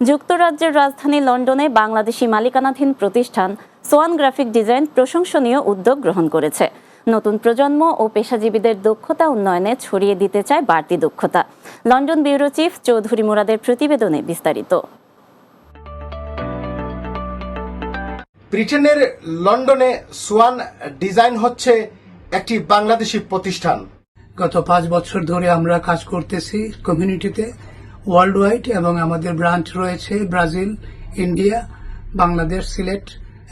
যুক্তরাজ্যের রাজধানী লন্ডনে বাংলাদেশি মালিকানাধীন প্রতিষ্ঠান সোয়ান গ্রাফিক ডিজাইন প্রশংসনীয় উদ্যোগ গ্রহণ করেছে। নতুন প্রজন্ম ও পেশাজীবীদের দক্ষতা উন্নয়নে ছড়িয়ে দিতে চায় বাড়তি দক্ষতা। লন্ডন ব্যুরো চিফ চৌধুরী মুরাদের প্রতিবেদনে বিস্তারিত। ব্রিটেনের লন্ডনে সোয়ান ডিজাইন হচ্ছে একটি বাংলাদেশি প্রতিষ্ঠান। গত পাঁচ বছর ধরে আমরা কাজ করতেছি কমিউনিটিতে ওয়ার্ল্ড ওয়াইড এবং আমাদের ব্রাঞ্চ রয়েছে ব্রাজিল ইন্ডিয়া বাংলাদেশ সিলেট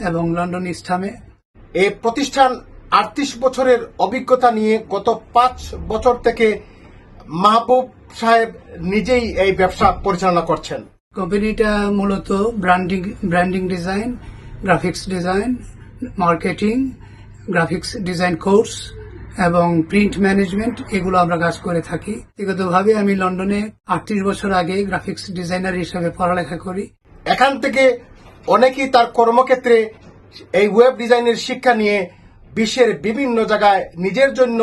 এবং লন্ডন ইস্টামে এই প্রতিষ্ঠান আটত্রিশ বছরের অভিজ্ঞতা নিয়ে গত পাঁচ বছর থেকে মাহবুব সাহেব নিজেই এই ব্যবসা পরিচালনা করছেন। কোম্পানিটা মূলত branding branding design graphics design marketing graphics design course এবং প্রিন্ট ম্যানেজমেন্ট এগুলো আমরা কাজ করে থাকি। ব্যক্তিগতভাবে আমি লন্ডনে আটত্রিশ বছর আগে গ্রাফিক্স ডিজাইনার হিসেবে পড়ালেখা করি। এখান থেকে অনেকেই তার কর্মক্ষেত্রে এই ওয়েব ডিজাইনের শিক্ষা নিয়ে বিশ্বের বিভিন্ন জায়গায় নিজের জন্য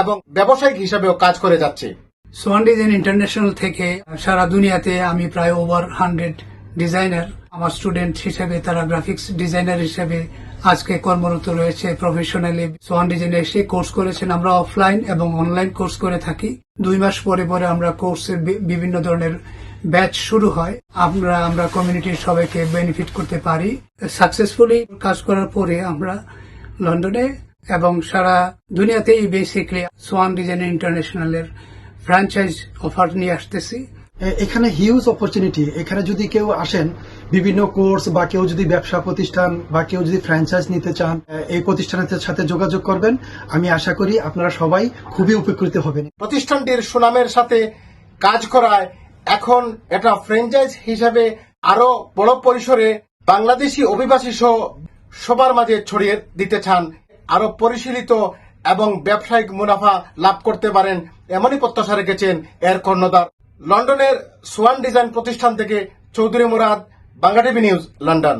এবং ব্যবসায়িক হিসাবেও কাজ করে যাচ্ছে। সোয়ান ডিজাইন ইন্টারন্যাশনাল থেকে সারা দুনিয়াতে আমি প্রায় ওভার হান্ড্রেড ডিজাইনার আমার স্টুডেন্ট হিসেবে, তারা গ্রাফিক্স ডিজাইনার হিসেবে আজকে কর্মরত রয়েছে প্রফেশনালি সোয়ান ডিজাইনে এসে কোর্স করেছেন, আমরা অফলাইন এবং অনলাইন কোর্স করে থাকি। দুই মাস পরে পরে আমরা কোর্সের বিভিন্ন ধরনের ব্যাচ শুরু হয়। আমরা আমরা কমিউনিটির সবাইকে বেনিফিট করতে পারি। সাকসেসফুলি কাজ করার পরে আমরা লন্ডনে এবং সারা দুনিয়াতেই বেসিকলি সোয়ান ডিজাইন ইন্টারন্যাশনালের ফ্র্যাঞ্চাইজ অফার নিয়ে আসতেছি। এখানে হিউজ অপরচুনিটি এখানে যদি কেউ আসেন, বিভিন্ন কোর্স বা কেউ যদি ব্যবসা প্রতিষ্ঠান বা কেউ যদি ফ্র্যাঞ্চাইজ নিতে চান এই প্রতিষ্ঠানের সাথে যোগাযোগ করবেন। আমি আশা করি আপনারা সবাই খুবই উপকৃত হবেন। প্রতিষ্ঠানটির সুনামের সাথে কাজ করায় এখন এটা ফ্র্যাঞ্চাইজ হিসাবে আরও বড় পরিসরে বাংলাদেশি অভিবাসী সহ সবার মাঝে ছড়িয়ে দিতে চান। আরও পরিশীলিত এবং ব্যবসায়িক মুনাফা লাভ করতে পারেন, এমনই প্রত্যাশা রেখেছেন এর কর্ণধার। লন্ডনের সোয়ান ডিজাইন প্রতিষ্ঠান থেকে Chowdhury Murad Bangla TV news London.